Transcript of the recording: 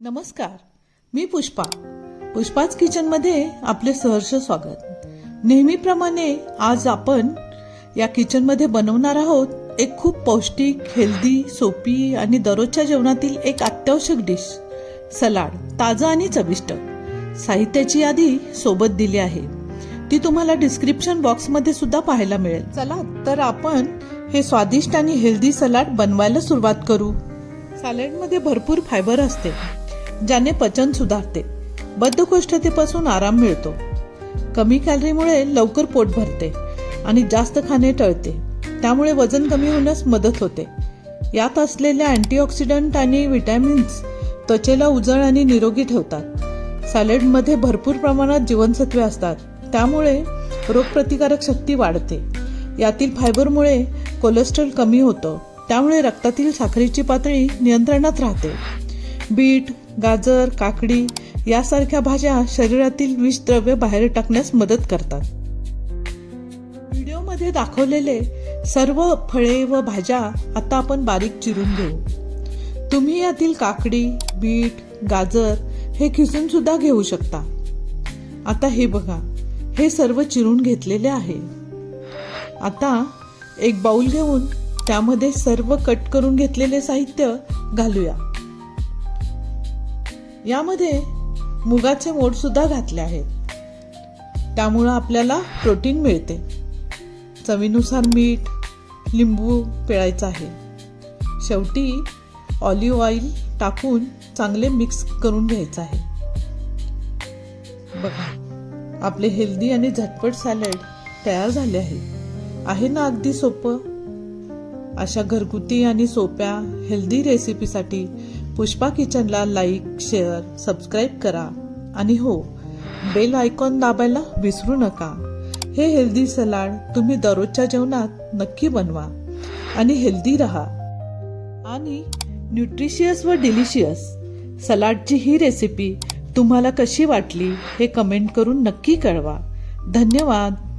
नमस्कार मी पुष्पा. पुष्पाच किचनमध्ये आपले सहर्ष स्वागत. नेहमीप्रमाणे आज आपण या किचनमध्ये बनवणार आहोत एक खूप पौष्टिक हेल्दी सोपी आणि दररोजच्या जेवणातील एक अत्यावश्यक डिश सलाड ताजं आणि चविष्ट. साहित्याची यादी सोबत दिली आहे. ती तुम्हाला डिस्क्रिप्शन बॉक्समध्ये सुद्धा पाहायला मिळेल. चला तर आपण हे स्वादिष्ट आणि हेल्दी सलाड बनवायला सुरुवात करू. सॅलडमध्ये भरपूर फायबर असते. ज्याने पचन सुधारते. बद्धकोष्ठतेपासून आराम मिळतो. कमी कॅलरीमुळे लवकर पोट भरते आणि जास्त खाणे टळते. त्यामुळे वजन कमी होण्यास मदत होते. यात असलेल्या अँटीऑक्सिडंट आणि विटॅमिन्स त्वचेला उजळ आणि निरोगी ठेवतात. सॅलडमध्ये भरपूर प्रमाणात जीवनसत्वे असतात. त्यामुळे रोगप्रतिकारक शक्ती वाढते. यातील फायबरमुळे कोलेस्ट्रॉल कमी होतं. त्यामुळे रक्तातील साखरेची पातळी नियंत्रणात राहते. बीट गाजर काकडी यासारख्या भाज्या शरीरातील विषद्रव्य बाहेर टाकण्यास मदत करतात. व्हिडिओमध्ये दाखवलेले सर्व फळे व भाज्या आता आपण बारीक चिरून घेऊ. तुम्ही यातील काकडी बीट गाजर हे खिसून सुद्धा घेऊ शकता. आता हे बघा हे सर्व चिरून घेतलेले आहे. आता एक बाउल घेऊन त्यामध्ये सर्व कट करून घेतलेले साहित्य घालूया. यामध्ये मुगाचे मोड सुद्धा घातले आहेत. त्यामुळं आपल्याला प्रोटीन मिळते. चवीनुसार मीठ लिंबू पिळायचं आहे. शेवटी ऑलिव्ह ऑइल टाकून चांगले मिक्स करून घ्यायचं आहे. बघा आपले हेल्दी आणि झटपट सॅलड तयार झाले आहे. आहे ना अगदी सोपं? अशा घरगुती आणि सोप्या हेल्दी रेसिपीसाठी पुष्पा किचनला लाईक शेअर सबस्क्राईब करा. आणि हो बेल आयकॉन दाबायला विसरू नका. हे हेल्दी सलाड तुम्ही दररोजच्या जेवणात नक्की बनवा. आणि हेल्दी रहा. आणि न्यूट्रिशियस व डिलिशियस सलाडची ही रेसिपी तुम्हाला कशी वाटली हे कमेंट करून नक्की कळवा. धन्यवाद.